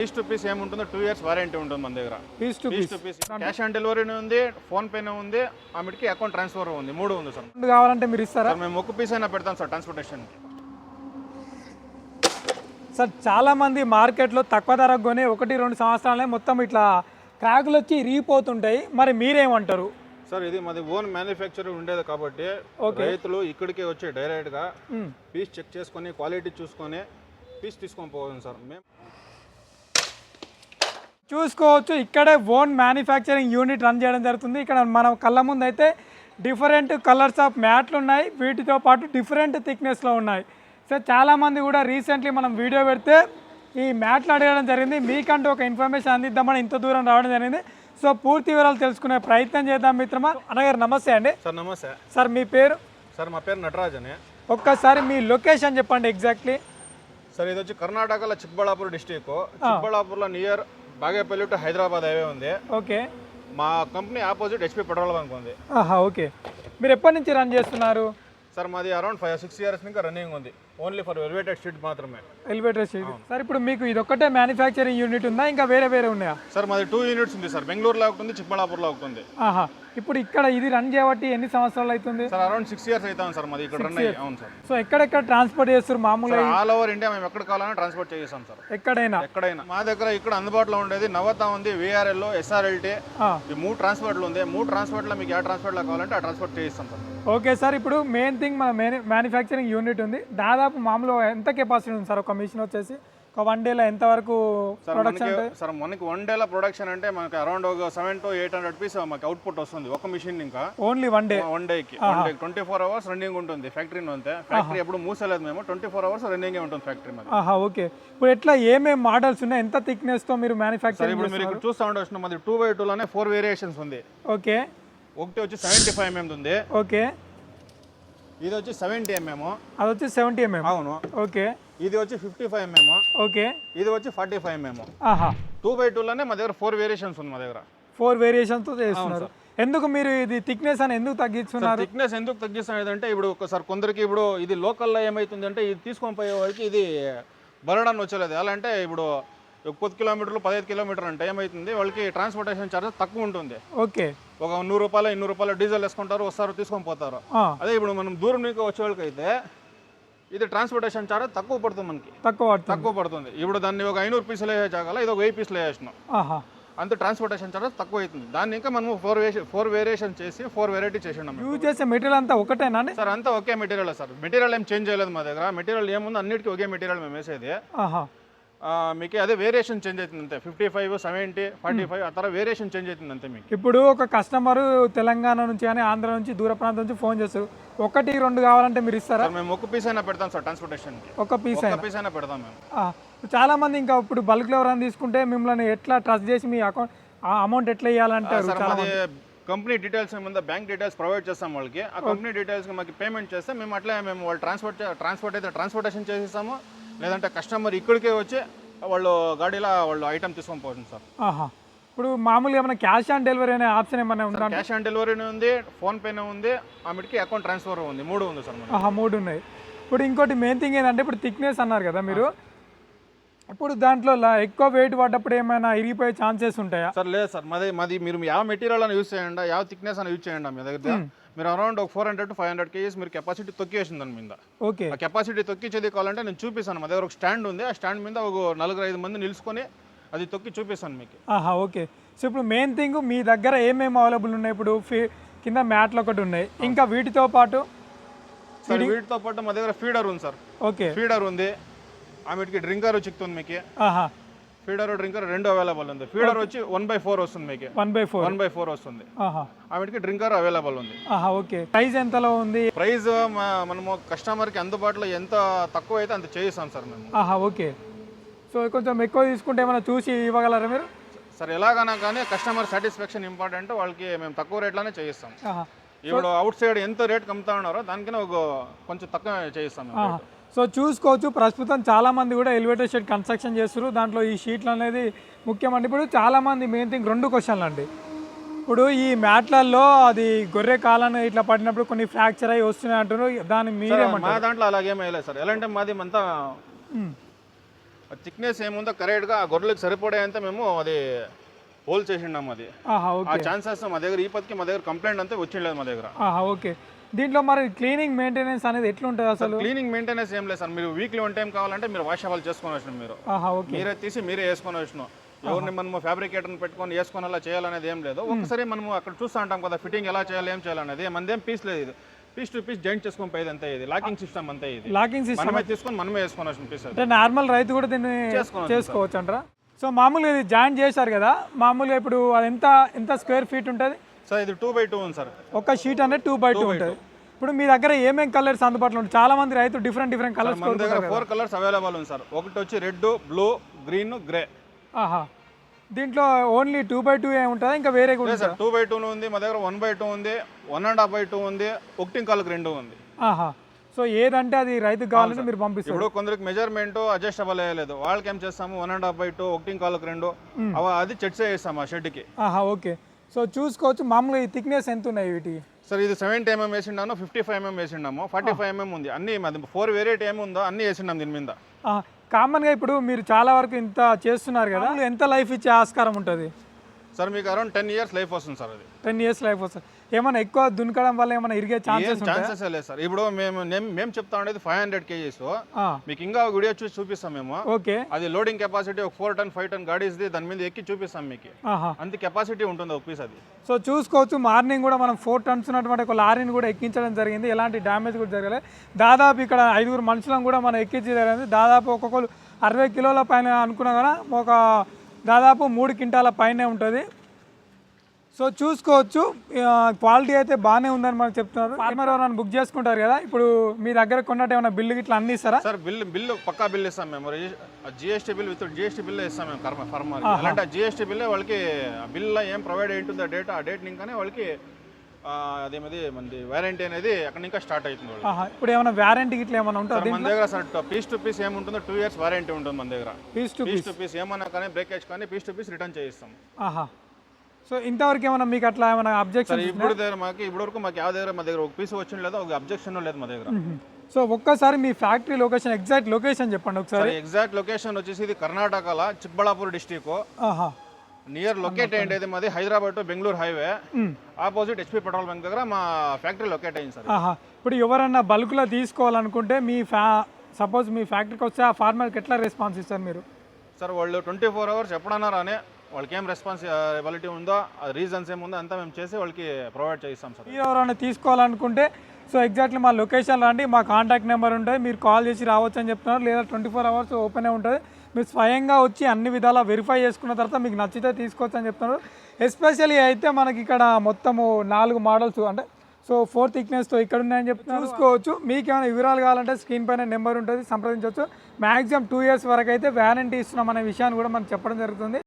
Piece to piece ఏముంటుందో two years warranty ఉంటుంది మన దగ్గర. Piece to piece piece to piece cash on delivery ఉంది ఫోన్ పేనే ఉంది ఆమెకి అకౌంట్ ట్రాన్స్ఫర్ ఉంది మూడు ఉంది సార్. కావాలంటే మీరు ఇస్తారా? సార్ మేము ఒక పీస్ అయినా పెడతాం సార్ ట్రాన్స్పోర్టేషన్ సార్ చాలా మంది మార్కెట్లో తక్కువ ధరకు కొని ఒకటి రెండు సంవత్సరాలే మొత్తం ఇట్లా క్రాకులు వచ్చి ఇరిగిపోతుంటాయి. మరి మీరేమంటారు? సార్ ఇది మాది ఓన్ మ్యానుఫ్యాక్చరింగ్ ఉండేది కాబట్టి రైతులు ఇక్కడికే వచ్చి డైరెక్ట్గా మ్మ్. పీస్ చెక్ చేసుకొని క్వాలిటీ చూసుకొని పీస్ తీసుకొని పోతుంది సార్. మేము చూసుకోవచ్చు. ఇక్కడే ఓన్ మ్యానుఫ్యాక్చరింగ్ యూనిట్ రన్ చేయడం జరుగుతుంది. ఇక్కడ మనం కళ్ళ ముందు అయితే డిఫరెంట్ కలర్స్ ఆఫ్ మ్యాట్లు ఉన్నాయి. వీటితో పాటు డిఫరెంట్ థిక్నెస్లో ఉన్నాయి. సో చాలామంది కూడా రీసెంట్లీ మనం వీడియో పెడితే ఈ మ్యాట్లు అడగడం జరిగింది. మీకంటూ ఒక ఇన్ఫర్మేషన్ అందిద్దామని ఇంత దూరం రావడం జరిగింది. సో పూర్తి వివరాలు తెలుసుకునే ప్రయత్నం చేద్దాం మిత్రమా. అన్నగారు నమస్తే అండి. సార్ నమస్తే. సార్ మీ పేరు? సార్ మా పేరు నటరాజ్ అని ఒక్కసారి మీ లొకేషన్ చెప్పండి ఎగ్జాక్ట్లీ. సార్ ఇది వచ్చి కర్ణాటకలో Chikballapur district. చిక్బళ్ళాపూర్లో near Bagepalli to Hyderabad highway ఉంది. ఓకే. మా company opposite HP petrol bunk ఉంది. ఆహా ఓకే. మీరు ఎప్పటి నుంచి రన్ చేస్తున్నారు? సార్ మాది అరౌండ్ ఫైవ్ సిక్స్ ఇయర్స్ ఇంకా రన్నింగ్ ఉంది. ఓన్లీ ఫర్ ఎలివేటెడ్ స్ట్రీట్ మాత్రమే. Elevator sheet. సార్ ఇప్పుడు మీకు ఇది ఒక్కటే మ్యానుఫ్యాక్చరింగ్ యూనిట్ ఉందా? ఇంకా వేరే వేరే ఉన్నాయా? సార్ మాది టూ యూనిట్స్ ఉంది సార్. బెంగళూరులో ఒకటి ఉంది చిక్బళ్ళాపూర్లో ఒకటి ఉంది ఆహా. ఇప్పుడు ఇక్కడ ఇది రన్ చేయబట్టి ఎన్ని సంవత్సరాలు అవుతుంది? సార్ అరౌండ్ సిక్స్ ఇయర్స్ అవుతాం సార్ మాది. ఇక్కడ రన్ అయ్యి. అవును సార్. సో ఎక్కడెక్కడ ట్రాన్స్పోర్ట్ చేస్తారు మామూలుగా? ఆల్ ఓవర్ ఇండియా మేము ఎక్కడ కావాలన్నా ట్రాన్స్పోర్ట్ చేస్తాం సార్. ఎక్కడైనా? ఎక్కడైనా. మా దగ్గర ఇక్కడ అందుబాటులో ఉండేది నవత ఉంది విఆర్ఎల్ ఎస్ఆర్ఎల్టీ ఈ మూడు ట్రాన్స్పోర్ట్లు ఉంది. మూడు ట్రాన్స్పోర్ట్లో మీకు ఏ ట్రాన్స్పోర్ట్లో కావాలంటే ఆ ట్రాన్స్పోర్ట్ చేయిస్తాం సార్. ఓకే సార్ ఇప్పుడు మెయిన్ థింగ్ మన మ్యానుఫ్యాక్చరింగ్ యూనిట్ ఉంది. దాదాపు మామూలు ఎంత కెపాసిటీ ఉంది సార్? ఒక మిషన్ వచ్చేసి ఒక వన్ డేలో ఎంత వరకు సార్ ప్రొడక్షన్ సార్ మనకి వన్ డేల ప్రొడక్షన్ అంటే మనకి అరౌండ్ ఒక seven to eight hundred piece మనకి అవుట్పుట్ వస్తుంది ఒక మిషన్ ఇంకా. ఓన్లీ వన్ డే వన్ డేకి one day twenty four hours running ఉంటుంది ఫ్యాక్టరీ అంతే. ఫ్యాక్టరీ ఎప్పుడు మూసలేదు మేము ట్వంటీ ఫోర్ అవర్స్ రన్నింగ్ ఉంటుంది ఫ్యాక్టరీ మాది. ఓకే. ఇప్పుడు ఎట్లా ఏమేమి మోడల్స్ ఉన్నాయి? ఎంత థిక్నెస్తో మీరు సార్ మ్యానుఫ్యాక్చరింగ్ ఇప్పుడు మీరు చూస్తూ ఉండొచ్చు మాది టూ బై టూలోనే ఫోర్ వేరియేషన్స్ ఉంది. ఓకే. ఒకటి వచ్చి సెవెంటీ ఫైవ్ ఎంఎం ఉంది. ఓకే. ఇది వచ్చి సెవెంటీ ఎంఎం అది వచ్చి సెవెంటీ ఎంఎం అవును. ఓకే. ఇది వచ్చి ఫిఫ్టీ ఫైవ్ ఎంఎం ఓకే. ఇది వచ్చి ఫార్టీ ఫైవ్ ఎంఎం ఆహా. టూ బై టూలోనే మా దగ్గర ఫోర్ వేరియేషన్స్ ఉంది మా దగ్గర. ఫోర్ వేరియేషన్తో చేస్తున్నారు. ఎందుకు మీరు ఇది థిక్నెస్ అని ఎందుకు తగ్గిస్తున్నారు థిక్నెస్ ఎందుకు తగ్గిస్తాం అంటే ఇప్పుడు ఒకసారి కొందరికి ఇప్పుడు ఇది లోకల్లో ఏమైతుంది అంటే ఇది తీసుకొని పోయే వాళ్ళకి ఇది బరడాన్ని వచ్చలేదు ఎలా అంటే ఇప్పుడు ఒక పది కిలోమీటర్లు పదహైదు కిలోమీటర్లు అంటే ఏమవుతుంది వాళ్ళకి ట్రాన్స్పోర్టేషన్ ఛార్జెస్ తక్కువ ఉంటుంది. ఓకే. ఒక నూరు రూపాయలు ఇన్నూరు రూపాయలు డీజిల్ వేసుకుంటారు వస్తారు తీసుకొని పోతారు. అదే ఇప్పుడు మనం దూరం నుంచి వచ్చే వాళ్ళకి అయితే ఇది ట్రాన్స్పోర్టేషన్ ఛార్జ్ తక్కువ పడుతుంది మనకి. తక్కువ తక్కువ పడుతుంది. ఇప్పుడు దాన్ని ఒక ఐనూరు పీసులు వేసే జాగాలో ఇది ఒక వెయ్యి పీసులు వేసినాం ఆహా. అంత ట్రాన్స్పోర్టేషన్ ఛార్జ్ తక్కువ అవుతుంది. దాన్ని ఇంకా మనం ఫోర్ వేసి ఫోర్ వేరియేషన్ చేసి ఫోర్ వెరైటీ చేసినాం యూజ్ చేసే మెటీరియల్ అంతా ఒకటేనా సార్ అంతా ఒకే మెటీరియల్ సార్. మెటీరియల్ ఏం చేంజ్ చేయలేదు మా దగ్గర. మెటీరియల్ ఏముంది అన్నిటికీ ఒకే మెటీరియల్ మేము వేసేది. మీకు అదే వేరియేషన్ చేంజ్ అవుతుంది అంతే. Fifty five seventy forty five ఆ తర్వాత వేరియేషన్ చేంజ్ అవుతుంది అంతే మీకు. ఇప్పుడు ఒక కస్టమర్ తెలంగాణ నుంచి కానీ ఆంధ్ర నుంచి దూర ప్రాంతం నుంచి ఫోన్ చేస్తారు ఒకటి రెండు కావాలంటే మీరు ఇస్తారా? మేము ఒక పీస్ అయినా పెడతాం సార్ ట్రాన్స్పోర్టేషన్కి ఒక పీస్ ఒక పీస్ అయినా పెడతాం మేము. చాలా మంది ఇంకా ఇప్పుడు బల్క్లో ఎవరైనా తీసుకుంటే మిమ్మల్ని ఎట్లా ట్రస్ట్ చేసి మీ అకౌంట్ ఆ అమౌంట్ ఎట్లా ఇవ్వాలంటారు కంపెనీ డీటెయిల్స్ ఏముందో బ్యాంక్ డీటెయిల్స్ ప్రొవైడ్ చేస్తాం వాళ్ళకి. ఆ కంపెనీ డీటెయిల్స్కి మాకు పేమెంట్ చేస్తే మేము అట్లే మేము వాళ్ళు ట్రాన్స్పోర్ట్ ట్రాన్స్పోర్ట్ అయితే ట్రాన్స్పోర్టేషన్ చేసేస్తాము. లేదంటే కస్టమర్ ఇక్కడికే వచ్చి వాళ్ళు గాడీలో వాళ్ళు ఐటమ్ తీసుకొని పోతుంది సార్ ఆహా ఇప్పుడు మామూలుగా ఏమైనా క్యాష్ ఆన్ డెలివరీ అనే ఆప్షన్ ఏమైనా ఉందా క్యాష్ ఆన్ డెలివరీ ఉంది ఫోన్ పేనే ఉంది ఆమెకి అకౌంట్ ట్రాన్స్ఫర్ ఉంది మూడు ఉంది సార్ మనకి ఆహా మూడు ఉన్నాయి ఇప్పుడు ఇంకోటి మెయిన్ థింగ్ ఏంటంటే ఇప్పుడు థిక్నెస్ అన్నారు కదా మీరు ఇప్పుడు దాంట్లో లా- ఎక్కువ వెయిట్ పడ్డప్పుడు ఏమైనా ఇరిగిపోయే ఛాన్సెస్ ఉంటాయా సార్ లేదు సార్ మాది మాది మీరు ಯಾವ మెటీరియల్ అని యూస్ చేయండి ಯಾವ థిక్నెస్ అని యూజ్ చేయండి మీ దగ్గర మీరు అరౌండ్ ఒక four hundred to five hundred kgs మీరు కెపాసిటీ తొక్కేసింది దాని మీద. ఓకే. ఆ కెపాసిటీ తొక్కించేది కావాలంటే నేను చూపిస్తాను. మా దగ్గర ఒక స్టాండ్ ఉంది. ఆ స్టాండ్ మీద ఒక నలుగురు ఐదు మంది నిలుచుకొని అది తొక్కి చూపిస్తాను మీకు. ఆహా ఓకే. సో ఇప్పుడు మెయిన్ థింగ్ మీ దగ్గర ఏమేమి అవైలబుల్ ఉన్నాయి? ఇప్పుడు ఫీ కింద మ్యాట్లు ఒకటి ఉన్నాయి. ఇంకా వీటితో పాటు సార్ వీటితో పాటు మా దగ్గర ఫీడర్ ఉంది సార్ ఓకే. ఫీడర్ ఉంది. ఆమెకి డ్రింకర్ చిక్కుతుంది మీకు. ఆహా. ఫీడర్ డ్రింకర్ రెండు అవైలబుల్ ఉంది. ఫీడర్ వచ్చి వన్ బై ఫోర్ వస్తుంది మీకు. One by four one by four వస్తుంది. ఆమెకి డ్రింకర్ అవైలబుల్ ఉంది. ఓకే. ప్రైస్ ఎంతలో ఉంది? ప్రైస్ మనము కస్టమర్కి అందుబాటులో ఎంత తక్కువ అయితే అంత చేయిస్తాం సార్ మేము. ఓకే. సో కొంచెం ఎక్కువ తీసుకుంటే ఏమైనా చూసి ఇవ్వగలరా మీరు? సార్ ఎలాగైనా కానీ కస్టమర్ సాటిస్ఫాక్షన్ ఇంపార్టెంట్ వాళ్ళకి మేము తక్కువ రేట్లోనే చేయిస్తాం. ఇప్పుడు అవుట్ సైడ్ ఎంత రేట్ కమ్ముతా ఉన్నారో దానికన్నా ఒక కొంచెం తక్కువ చేయిస్తాం. సో చూసుకోవచ్చు. ప్రస్తుతం చాలా మంది కూడా ఎలివేటర్ షెడ్ కన్స్ట్రక్షన్ చేస్తారు దాంట్లో ఈ షీట్లు అనేది ముఖ్యమండి ఇప్పుడు చాలా మంది మెయిన్ థింగ్ రెండు క్వశ్చన్లు అండి. ఇప్పుడు ఈ మ్యాట్లలో అది గొర్రె కాలను ఇట్లా పడినప్పుడు కొన్ని ఫ్రాక్చర్ అయ్యి వస్తున్నాయి అంటున్నారు. దాన్ని సార్, మీరేమంటారు? మా దాంట్లో అలాగేం వేయలేదు సార్. ఎలా అంటే మాది అంతా. థిక్నెస్ ఏముందో కరెక్ట్గా ఆ గొర్రెలకు సరిపడేంత మేము అది హోల్ చేసిండాం అది. ఆ ఛాన్సెస్ మా దగ్గర ఈ పత్కి మా దగ్గర కంప్లైంట్ అంతా వచ్చిండలేదు మా దగ్గర. ఓకే. దీంట్లో మరి క్లీనింగ్ మెయింటెనెన్స్ అనేది ఎట్లుంటుంది అసలు? క్లీనింగ్ మెయింటెనెన్స్ ఏం లేదు సార్. మీరు వీక్లీ వన్ టైం కావాలంటే మీరు వాష్ అవ్వాలి చేసుకొని వచ్చిన మీరు. మీరే తీసి మీరే వేసుకొని వచ్చిన. ఎవరిని మనము ఫ్యాబ్రికేటర్ని పెట్టుకొని వేసుకొని అలా చేయాలనేది ఏం లేదు. ఒకసారి మనము అక్కడ చూస్తూ ఉంటాం కదా ఫిట్టింగ్ ఎలా చేయాలి ఏం చేయాలనేది మనదేం పీస్ లేదు ఇది. పీస్ టు పీస్ జాయింట్ చేసుకొని పోయేది అంతే ఇది. లాకింగ్ సిస్టమ్ అంతే ఇది. లాకింగ్ సిస్టమ్ మనమే తీసుకొని మనమే వేసుకొని వచ్చిన పీస్ అంటే నార్మల్ రైతు కూడా దీన్ని చేసుకోవచ్చు అంటారా? సో మామూలుగా ఇది జాయిన్ చేశారు కదా. మామూలుగా ఇప్పుడు అది ఎంత ఎంత స్క్వేర్ ఫీట్ ఉంటుంది? సార్ ఇది టూ బై టూ ఉంది సార్. ఒక షీట్ అనేది టూ బై టూ ఉంటుంది. ఇప్పుడు మీ దగ్గర ఏమేం కలర్స్ అందుబాటులో ఉంటాయి? చాలా మంది రైతులు డిఫరెంట్ డిఫరెంట్ కలర్స్ మన దగ్గర ఫోర్ కలర్స్ అవైలబుల్ ఉంది సార్. ఒకటి వచ్చి రెడ్ బ్లూ గ్రీన్ గ్రే. ఆహా. దీంట్లో ఓన్లీ టూ బై టూ ఏ ఉంటుందా? ఇంకా వేరే కూడా సార్ టూ బై టూ ఉంది మా దగ్గర వన్ బై టూ ఉంది one and half by two ఉంది ఒకటి కాళ్ళకి రెండు ఉంది. ఆహా. సో ఏదంటే అది రైతుకు కావాలంటే మీరు పంపిస్తారు. ఇప్పుడు కొందరికి మెజర్మెంట్ అడ్జస్ట్ అవ్వలేదు వాళ్ళకి ఏం చేస్తాము one and half by two ఒకటి కాళ్ళకి రెండు. అవ అది చెట్సే వేస్తాము ఆ షెడ్కి ఆహా ఓకే. సో చూసుకోవచ్చు మామూలుగా ఈ థిక్నెస్ ఎంత ఉన్నాయి వీటికి. సార్ ఇది సెవెంటీ ఎంఎం వేసిండాను ఫిఫ్టీ ఫైవ్ ఎంఎం వేసిండాము ఫార్టీ ఫైవ్ ఎంఎం ఉంది. అన్ని మాది ఫోర్ వేరియట్ ఏముందో అన్ని వేసిండాం దీని మీద. కామన్గా ఇప్పుడు మీరు చాలా వరకు ఇంత చేస్తున్నారు కదా ఎంత లైఫ్ ఇచ్చే ఆస్కారం ఉంటుంది? సార్ మీకు అరౌండ్ టెన్ ఇయర్స్ లైఫ్ వస్తుంది సార్ అది. టెన్ ఇయర్స్ లైఫ్ వస్తుంది. ఏమైనా ఎక్కువ దునకడం వల్ల ఏమైనా ఇరిగే ఛాన్సెస్ ఛాన్సెస్ లేదు సార్. ఇప్పుడు మేము మేము చెప్తా ఉండేది ఫైవ్ హండ్రెడ్ కేజీస్ మీకు ఇంకా వీడియో చూసి చూపిస్తాం మేము. ఓకే. అది లోడింగ్ కెపాసిటీ ఒక ఫోర్ టన్ ఫైవ్ టన్ గాడీస్ది దాని మీద ఎక్కి చూపిస్తాం మీకు. అంత కెపాసిటీ ఉంటుంది ఒక పీస్ అది. సో చూసుకోవచ్చు మార్నింగ్ కూడా మనం ఫోర్ టన్స్ ఉన్నటువంటి ఒక లారీని కూడా ఎక్కించడం జరిగింది. ఎలాంటి డ్యామేజ్ కూడా జరగలేదు. దాదాపు ఇక్కడ ఐదుగురు మనుషులను కూడా మనం ఎక్కించి జరిగింది. దాదాపు ఒక్కొక్కరు అరవై కిలోల పైన అనుకున్నా కూడా ఒక దాదాపు మూడు క్వింటాల పైనే ఉంటుంది. సో చూసుకోవచ్చు. క్వాలిటీ అయితే బాగానే ఉందని మనకు చెప్తున్నారు. ఫార్మర్ ఎవరైనా బుక్ చేసుకుంటారు కదా. ఇప్పుడు మీ దగ్గర కొన్నట్టు ఏమైనా బిల్లు ఇట్లా అన్ని ఇస్తారా? Sir bill bill pucca bill ఇస్తాం మేము. GST bill with GST bill ఇస్తాం మేము కర్మ ఫర్మర్ అలాంటి జిఎస్టీ బిల్ వాళ్ళకి బిల్లో ఏం ప్రొవైడ్ అయి ఉంటుందో డేట్ ఆ డేట్ ఇంకానే వాళ్ళకి ఆ, అదేమది మనది వారంటీ అనేది అక్కడ ఇంకా స్టార్ట్ అవుతుంది ఇప్పుడు ఏమైనా వ్యారంటీ ఇట్లా ఏమైనా ఉంటుంది సార్, మన దగ్గర సార్ పీస్ టు పీస్ ఏముంటుందో టూ ఇయర్స్ వారంటీ ఉంటుంది మన దగ్గర. Piece to piece to piece ఏమన్నా కానీ బ్రేకేజ్ కానీ పీస్ టు పీస్ రిటర్న్ చేయిస్తాం. ఆహా. సో ఇంతవరకు ఏమైనా మీకు అట్లా ఏమైనా అబ్జెక్షన్ ఇప్పుడు దగ్గర మాకు ఇప్పుడు వరకు మాకు ఎవరి దగ్గర మా దగ్గర ఒక పీస్ వచ్చిన లేదా ఒక అబ్జెక్షన్ లేదు మా దగ్గర. సో ఒక్కసారి మీ ఫ్యాక్టరీ లొకేషన్ ఎగ్జాక్ట్ లొకేషన్ చెప్పండి ఒకసారి. ఎగ్జాక్ట్ లొకేషన్ వచ్చేసి ఇది కర్ణాటకలో చిక్బళాపూర్ డిస్టిక్ నియర్ లొకేట్ అయ్యింది మాది Hyderabad to Bengaluru highway opposite HP petrol bunk దగ్గర మా ఫ్యాక్టరీ లొకేట్ అయింది సార్. ఇప్పుడు ఎవరన్నా బల్క్లో తీసుకోవాలనుకుంటే మీ ఫ్యా సపోజ్ మీ ఫ్యాక్టరీకి వస్తే ఆ ఫార్మర్కి ఎట్లా రెస్పాన్స్ ఇస్తారు మీరు? సార్ వాళ్ళు ట్వంటీ ఫోర్ అవర్స్ ఎప్పుడన్నా రానే వాళ్ళకి ఏం రెస్పాన్సిబిలిటీ ఉందో రీజన్స్ ఏముందో అంతా మేము చేసి వాళ్ళకి ప్రొవైడ్ చేస్తాం సార్. మీరు ఎవరైనా తీసుకోవాలనుకుంటే సో ఎగ్జాక్ట్లీ మా లొకేషన్ రండి మా కాంటాక్ట్ నెంబర్ ఉంటుంది మీరు కాల్ చేసి రావచ్చు అని చెప్తున్నారు లేదా ట్వంటీ ఫోర్ అవర్స్ ఓపెనే ఉంటుంది. మీరు స్వయంగా వచ్చి అన్ని విధాలా వెరిఫై చేసుకున్న తర్వాత మీకు నచ్చితే తీసుకోవచ్చు అని చెప్తున్నారు. ఎస్పెషల్లీ అయితే మనకి ఇక్కడ మొత్తము నాలుగు మోడల్స్ అంటే సో ఫోర్ థిక్నెస్తో ఇక్కడ ఉన్నాయని చెప్పి చూసుకోవచ్చు. మీకు ఏమైనా వివరాలు కావాలంటే స్క్రీన్ పైన నెంబర్ ఉంటుంది సంప్రదించవచ్చు. మ్యాక్సిమం టూ ఇయర్స్ వరకు అయితే వ్యారంటీ ఇస్తున్నాం అనే విషయాన్ని కూడా మనం చెప్పడం జరుగుతుంది.